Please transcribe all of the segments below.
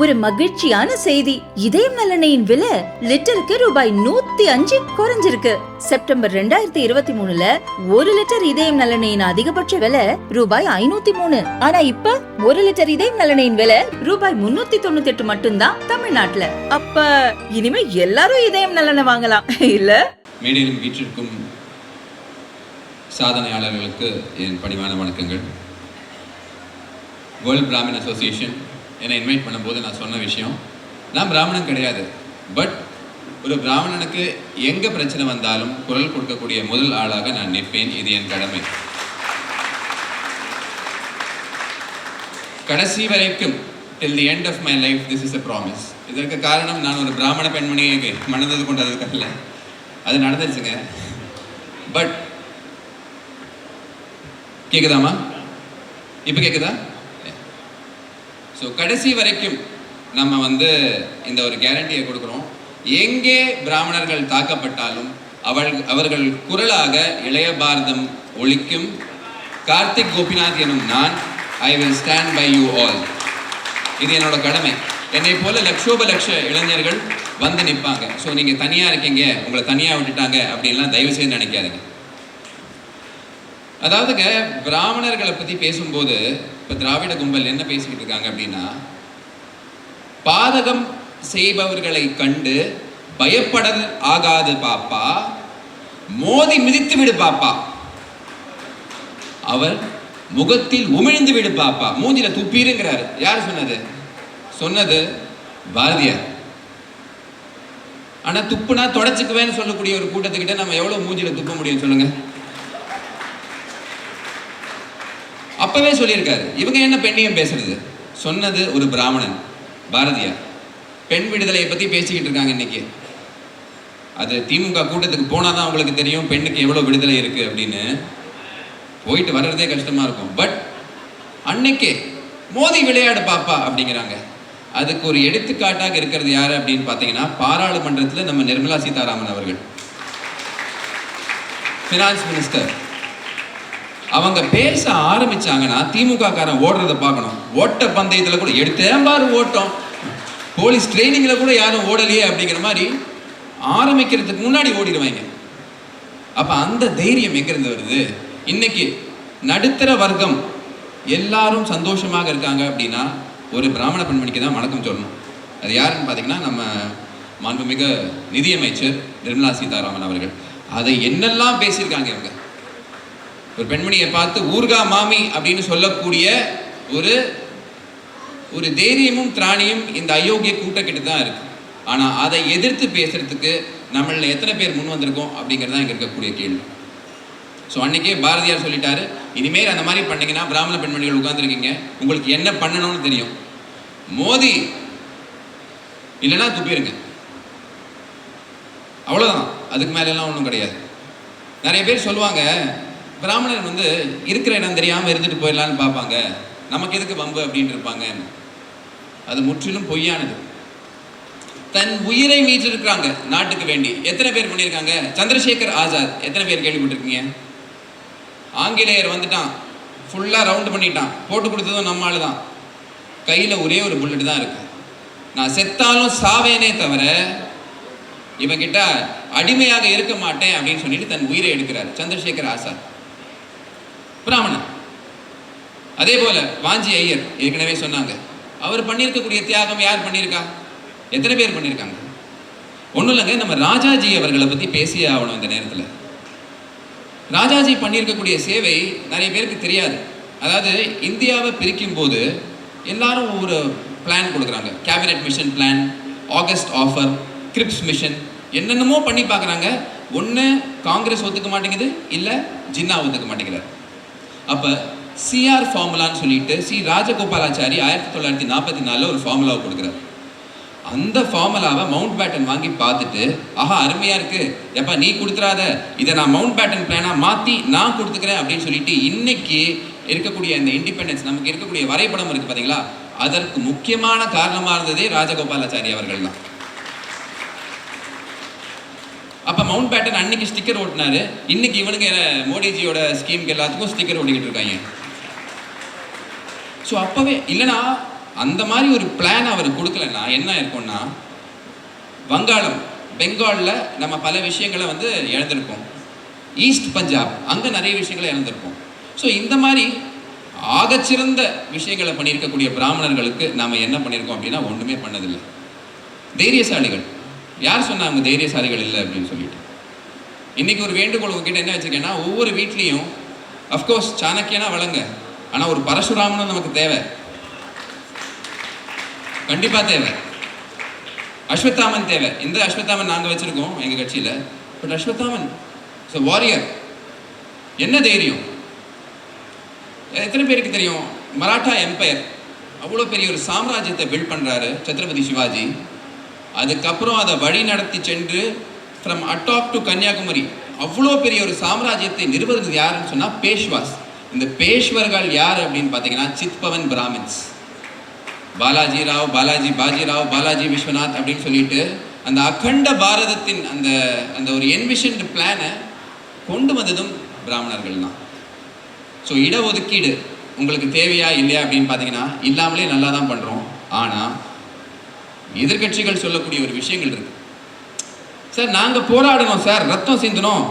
ஒரு மகிழ்ச்சியான செய்தி. இதயம் நலனையின் விலை லிட்டருக்கு ரூபாய் நூத்தி அஞ்சு குறைஞ்சிருக்கு. செப்டம்பர் ரெண்டாயிரத்தி இருபத்தி மூணுல ஒரு லிட்டர் இதயம் நலனையின் அதிகபட்ச விலை ரூபாய் ஐநூத்தி மூணு. ஆனா இப்ப ஒரு லிட்டர் இதயம் நலனையின் விலை ரூபாய் முன்னூத்தி தொண்ணூத்தி எட்டு மட்டும்தான் தமிழ்நாட்டுல. அப்ப இனிமே எல்லாரும் இதயம் நலனை வாங்கலாம். இல்ல? மேடையிலும் வீட்டிற்கும் சாதனையாளர்களுக்கு என் பணிவான வணக்கங்கள். வேர்ல்ட் பிராமின் அசோசியேஷன் என்னை இன்வைட் பண்ணும்போது நான் சொன்ன விஷயம் நான் பிராமணன் கிடையாது. பட் ஒரு பிராமணனுக்கு எங்கே பிரச்சனை வந்தாலும் குரல் கொடுக்கக்கூடிய முதல் ஆளாக நான் நிற்பேன். இது என் கடமை. கடைசி வரைக்கும் till the end of my life this is a promise இதற்கு காரணம் நான் ஒரு பிராமண பெண்மணியை மணந்தது கொண்டதுக்கல்ல அது நடந்துருச்சுங்க. பட் கேக்குதாமா இப்போ கேக்குதா? ஸோ கடைசி வரைக்கும் நம்ம வந்து இந்த ஒரு கேரண்டியை கொடுக்குறோம். எங்கே பிராமணர்கள் தாக்கப்பட்டாலும் அவள் அவர்கள் குரலாக இளைய பாரதம் ஒழிக்கும் கார்த்திக் கோபிநாத் எனும் நான் I will stand by you all இது என்னோட கடமை. என்னை போல லட்சோப லட்ச இளைஞர்கள் வந்து நிற்பாங்க. ஸோ நீங்கள் தனியாக இருக்கீங்க. உங்களை தனியாக விட்டுட்டாங்க அப்படின்லாம் தயவு செய்து நினைக்காதீங்க. அதாவதுங்க பிராமணர்களை பற்றி பேசும்போது இப்போ திராவிட கும்பல் என்ன பேசிக்கிட்டு இருக்காங்க அப்படின்னா பாதகம் செய்பவர்களை கண்டு பயப்பட ஆகாது பாப்பா மோதி மிதித்து விடு பாப்பா. அவர் முகத்தில் உமிழ்ந்து விடு பாப்பா. மூஞ்சில துப்பீருங்கிறாரு. யார் சொன்னது? சொன்னது பாரதியார். ஆனால் துப்புனா தொடச்சுக்குவேன்னு சொல்லக்கூடிய ஒரு கூட்டத்துக்கிட்ட நம்ம எவ்வளோ மூஞ்சில துப்ப முடியும் சொல்லுங்கள் அப்பவே சொல்லியிருக்காரு. இவங்க என்ன பெண்ணியம் பேசுறது? சொன்னது ஒரு பிராமணன் பாரதியார். பெண் விடுதலையை பற்றி பேசிக்கிட்டு இருக்காங்க இன்னைக்கு. அது திமுக கூட்டத்துக்கு போனால் தான் உங்களுக்கு தெரியும் பெண்ணுக்கு எவ்வளோ விடுதலை இருக்குது அப்படின்னு. போயிட்டு வர்றதே கஷ்டமாக இருக்கும். பட் அன்னைக்கே மோதி விளையாடு பாப்பா அப்படிங்கிறாங்க. அதுக்கு ஒரு எடுத்துக்காட்டாக இருக்கிறது யார் அப்படின்னு பார்த்தீங்கன்னா பாராளுமன்றத்தில் நம்ம நிர்மலா சீதாராமன் அவர்கள். ஃபினான்ஸ் மினிஸ்டர் அவங்க பேச ஆரம்பிச்சாங்கன்னா திமுக காரன் ஓடுறத பார்க்கணும். ஓட்ட பந்தயத்தில் கூட எடுத்தேன் ஓட்டம். போலீஸ் ட்ரைனிங்கில் கூட யாரும் ஓடலையே அப்படிங்கிற மாதிரி ஆரம்பிக்கிறதுக்கு முன்னாடி ஓடிடுவாங்க. அப்போ அந்த தைரியம் எங்கேருந்து வருது? இன்னைக்கு நடுத்தர வர்க்கம் எல்லாரும் சந்தோஷமாக இருக்காங்க அப்படின்னா ஒரு பிராமண பெண்மணிக்கு தான் வணக்கம் சொல்லணும். அது யாருன்னு பார்த்தீங்கன்னா நம்ம மாண்புமிகு நிதியமைச்சர் நிர்மலா சீதாராமன் அவர்கள். அதை என்னெல்லாம் பேசியிருக்காங்க இவங்க? ஒரு பெண்மணியை பார்த்து ஊர்கா மாமி அப்படின்னு சொல்லக்கூடிய ஒரு ஒரு தைரியமும் திராணியும் இந்த அயோக்கிய கூட்டக்கிட்ட தான் இருக்கு. ஆனால் அதை எதிர்த்து பேசுறதுக்கு நம்மள எத்தனை பேர் முன் வந்திருக்கோம் அப்படிங்கிறது தான் இங்கே இருக்கக்கூடிய கேள்வி. ஸோ அன்னைக்கே பாரதியார் சொல்லிட்டாரு இனிமேல் அந்த மாதிரி பண்ணீங்கன்னா பிராமண பெண்மணிகள் உட்கார்ந்துருக்கீங்க. உங்களுக்கு என்ன பண்ணணும்னு தெரியும். மோதி இல்லைன்னா துப்பிடுங்க அவ்வளோதான் அதுக்கு மேலெல்லாம் ஒன்றும் கிடையாது. நிறைய பேர் சொல்லுவாங்க பிராமணர் வந்து இருக்கிற இடம் தெரியாமல் இருந்துட்டு போயிடலான்னு பார்ப்பாங்க. நமக்கு எதுக்கு வம்பு? அப்படின்ட்டு இருப்பாங்க. அது முற்றிலும் பொய்யானது. தன் உயிரை மீட்டிருக்கிறாங்க நாட்டுக்கு வேண்டி. எத்தனை பேர் பண்ணியிருக்காங்க? சந்திரசேகர் ஆசாத். எத்தனை பேர் கேள்விப்பட்டிருக்கீங்க? ஆங்கிலேயர் வந்துட்டான். ஃபுல்லாக ரவுண்டு பண்ணிட்டான். போட்டு கொடுத்ததும் நம்ம ஆளு தான். கையில் ஒரே ஒரு புல்லட் தான் இருக்கு. நான் செத்தாலும் சாவேனே தவிர இவங்கிட்ட அடிமையாக இருக்க மாட்டேன் அப்படின்னு சொல்லிட்டு தன் உயிரை எடுக்கிறார் சந்திரசேகர் ஆசாத். பிராமணன். அதே போல வாஞ்சி ஐயர் ஏற்கனவே சொன்னாங்க அவர் பண்ணியிருக்கக்கூடிய தியாகம் யார் பண்ணியிருக்கா? எத்தனை பேர் பண்ணியிருக்காங்க? ஒன்றும் இல்லைங்க நம்ம ராஜாஜி அவர்களை பற்றி பேசியே ஆகணும் இந்த நேரத்தில். ராஜாஜி பண்ணியிருக்கக்கூடிய சேவை நிறைய பேருக்கு தெரியாது. அதாவது இந்தியாவை பிரிக்கும் போது எல்லாரும் ஒரு பிளான் கொடுக்குறாங்க. Cabinet mission plan August offer Cripps mission என்னென்னமோ பண்ணி பார்க்குறாங்க. ஒன்று காங்கிரஸ் ஒத்துக்க மாட்டேங்குது இல்லை ஜின்னா ஒத்துக்க மாட்டேங்கிறார். அப்போ சிஆர் ஃபார்முலான்னு சொல்லிட்டு சி ராஜகோபாலாச்சாரி ஆயிரத்தி தொள்ளாயிரத்தி நாற்பத்தி நாலில் ஒரு ஃபார்முலாவை கொடுக்குறாரு. அந்த ஃபார்முலாவை மவுண்ட் பேட்டன் வாங்கி பார்த்துட்டு ஆஹா அருமையாக இருக்கு. எப்பா நீ கொடுத்துறாத. இதை நான் மவுண்ட் பேட்டன் பிளானாக மாற்றி நான் கொடுத்துக்கிறேன் அப்படின்னு சொல்லிட்டு இன்னைக்கு இருக்கக்கூடிய இந்த இண்டிபெண்டன்ஸ் நமக்கு இருக்கக்கூடிய வரைபடம் இருக்குது பார்த்தீங்களா அதற்கு முக்கியமான காரணமாக இருந்ததே ராஜகோபாலாச்சாரி அவர்கள் தான் அப்போ மவுண்ட் பேட்டன் அன்னைக்கு ஸ்டிக்கர் ஓட்டினாரு. இன்னைக்கு இவனுக்கு மோடிஜியோட ஸ்கீமுக்கு எல்லாத்துக்கும் ஸ்டிக்கர் ஓட்டிக்கிட்டு இருக்காங்க. ஸோ அப்போவே இல்லைனா அந்த மாதிரி ஒரு பிளான் அவர் கொடுக்கலன்னா என்ன இருக்கும்னா வங்காளம் பெங்காலில் நம்ம பல விஷயங்களை வந்து இழந்திருக்கோம் ஈஸ்ட் பஞ்சாப் அங்கே நிறைய விஷயங்களை இழந்திருக்கோம் ஸோ இந்த மாதிரி ஆகச்சிறந்த விஷயங்களை பண்ணியிருக்கக்கூடிய பிராமணர்களுக்கு நாம் என்ன பண்ணியிருக்கோம் அப்படின்னா ஒன்றுமே பண்ணதில்லை. தைரியசாலிகள். யார் சொன்னாங்க தைரியசாலிகள் இல்லை அப்படின்னு சொல்லிட்டு? இன்றைக்கி ஒரு வேண்டுகோள் உங்ககிட்ட என்ன வச்சுருக்கேன்னா ஒவ்வொரு வீட்லேயும் அஃப்கோர்ஸ் சாணக்கியனா வளங்க ஆனால் ஒரு பரசுராமனும் நமக்கு தேவை. கண்டிப்பாக தேவை. அஸ்வத்தாமன் தேவை. இந்த அஸ்வத்தாமன் நாங்கள் வச்சுருக்கோம் எங்கள் கட்சியில். பட் அஸ்வத்தாமன் ஸோ வாரியர் என்ன தைரியம்? எத்தனை பேருக்கு தெரியும்? மராட்டா எம்பையர் அவ்வளோ பெரிய ஒரு சாம்ராஜ்யத்தை பில்ட் பண்ணுறாரு சத்ரபதி சிவாஜி. அதுக்கப்புறம் அதை வழி நடத்தி சென்று ஃப்ரம் அட்டாப் டு கன்னியாகுமரி அவ்வளோ பெரிய ஒரு சாம்ராஜ்யத்தை நிறுவனது யாருன்னு சொன்னால் பேஷ்வாஸ் இந்த பேஷ்வர்கள் யார் அப்படின்னு பார்த்தீங்கன்னா சித்பவன் பிராமின்ஸ். பாலாஜி ராவ் பாலாஜி பாஜிராவ் பாலாஜி விஸ்வநாத் அப்படின்னு சொல்லிட்டு அந்த அகண்ட பாரதத்தின் அந்த அந்த ஒரு என்விஷன்டு பிளானை கொண்டு வந்ததும் பிராமணர்கள் தான். ஸோ இடஒதுக்கீடு உங்களுக்கு தேவையா இல்லையா அப்படின்னு பார்த்தீங்கன்னா இல்லாமலே நல்லா தான் பண்ணுறோம் ஆனால் எதிர்க்கட்சிகள் சொல்லக்கூடிய ஒரு விஷயங்கள் இருக்குது சார் நாங்கள் போராடணும் சார். ரத்தம் சிந்தணும்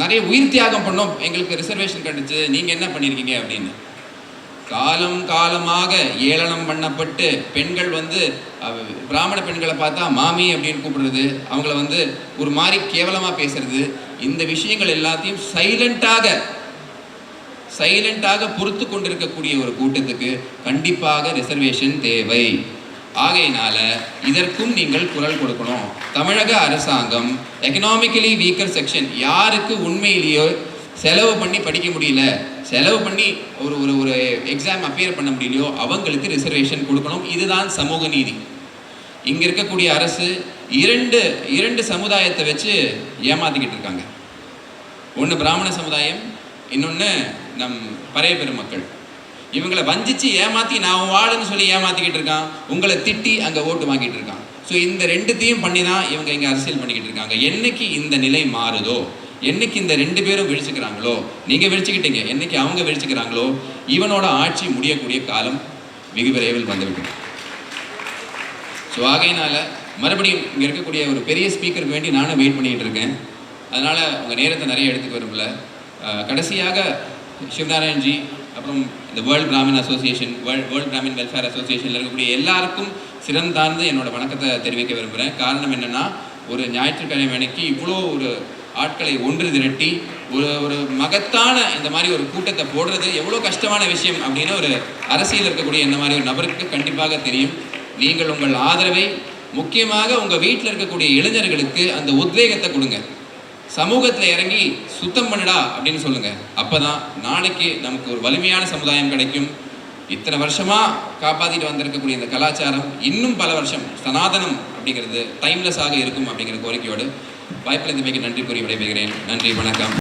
நிறைய உயிர் தியாகம் பண்ணோம். எங்களுக்கு ரிசர்வேஷன் கிடைச்சு. நீங்கள் என்ன பண்ணியிருக்கீங்க அப்படின்னு. காலம் காலமாக ஏளனம் பண்ணப்பட்டு பெண்கள் வந்து பிராமண பெண்களை பார்த்தா மாமி அப்படின்னு கூப்பிடுறது. அவங்கள வந்து ஒரு மாதிரி கேவலமாக பேசுறது. இந்த விஷயங்கள் எல்லாத்தையும் சைலண்டாக சைலண்டாக பொறுத்து கொண்டிருக்கக்கூடிய ஒரு கூட்டத்துக்கு கண்டிப்பாக ரிசர்வேஷன் தேவை. ஆகையினால இதற்கும் நீங்கள் குரல் கொடுக்கணும். தமிழக அரசாங்கம் எக்கனாமிக்கலி வீக்கர் செக்ஷன் யாருக்கு உண்மையிலேயோ செலவு பண்ணி படிக்க முடியல செலவு பண்ணி ஒரு ஒரு ஒரு எக்ஸாம் அப்பியர் பண்ண முடியலையோ அவங்களுக்கு ரிசர்வேஷன் கொடுக்கணும். இதுதான் சமூக நீதி. இங்கே இருக்கக்கூடிய அரசு இரண்டு இரண்டு சமுதாயத்தை வச்சு ஏமாத்திக்கிட்டு இருக்காங்க. ஒன்று பிராமண சமுதாயம் இன்னொன்று நம் பறைய பெருமக்கள். இவங்களை வஞ்சிச்சு ஏமாற்றி நான் உன் வாளுன்னு சொல்லி ஏமாத்திக்கிட்டு இருக்கான். உங்களை திட்டி அங்கே ஓட்டு வாங்கிட்டு இருக்கான். ஸோ இந்த ரெண்டுத்தையும் பண்ணி தான் இவங்க இங்கே அரசியல் பண்ணிக்கிட்டு இருக்காங்க. என்னைக்கு இந்த நிலை மாறுதோ என்னைக்கு இந்த ரெண்டு பேரும் விழிச்சுக்கிறாங்களோ நீங்கள் விழிச்சுக்கிட்டீங்க என்னைக்கு அவங்க விழிச்சுக்கிறாங்களோ இவனோட ஆட்சி முடியக்கூடிய காலம் வெகு விரைவில் வந்துவிடும். ஸோ ஆகையினால மறுபடியும் இங்கே இருக்கக்கூடிய ஒரு பெரிய ஸ்பீக்கருக்கு வேண்டி நானும் வெயிட் பண்ணிக்கிட்டு இருக்கேன். அதனால் உங்கள் நேரத்தை நிறைய எடுத்துக்க விரும்பல. கடைசியாக சிவநாராயண்ஜி அப்புறம் இந்த world Brahmin association world world Brahmin welfare அசோசியேஷனில் இருக்கக்கூடிய எல்லாருக்கும் சிறந்தார்ந்து என்னோட வணக்கத்தை தெரிவிக்க விரும்புகிறேன் காரணம் என்னென்னா ஒரு ஞாயிற்றுக்கிழமை அன்னைக்கு இவ்வளோ ஒரு ஆட்களை ஒன்று திரட்டி ஒரு ஒரு மகத்தான இந்த மாதிரி ஒரு கூட்டத்தை போடுறது எவ்வளோ கஷ்டமான விஷயம் அப்படின்னு ஒரு அரசியல் இருக்கக்கூடிய இந்த மாதிரி ஒரு நபருக்கு கண்டிப்பாக தெரியும். நீங்கள் உங்கள் ஆதரவை முக்கியமாக உங்கள் வீட்டில் இருக்கக்கூடிய இளைஞர்களுக்கு அந்த உத்வேகத்தை கொடுங்க. சமூகத்தில் இறங்கி சுத்தம் பண்ணுடா அப்படின்னு சொல்லுங்க. அப்பதான் நாளைக்கு நமக்கு ஒரு வலிமையான சமுதாயம் கிடைக்கும். இத்தனை வருஷமாக காப்பாற்றிட்டு வந்திருக்கக்கூடிய இந்த கலாச்சாரம் இன்னும் பல வருஷம் சனாதனம் அப்படிங்கிறது டைம்லெஸ் ஆக இருக்கும் அப்படிங்கிற கோரிக்கையோடு வாய்ப்பில் நன்றி கூறி விடைபெறுகிறேன். நன்றி வணக்கம்.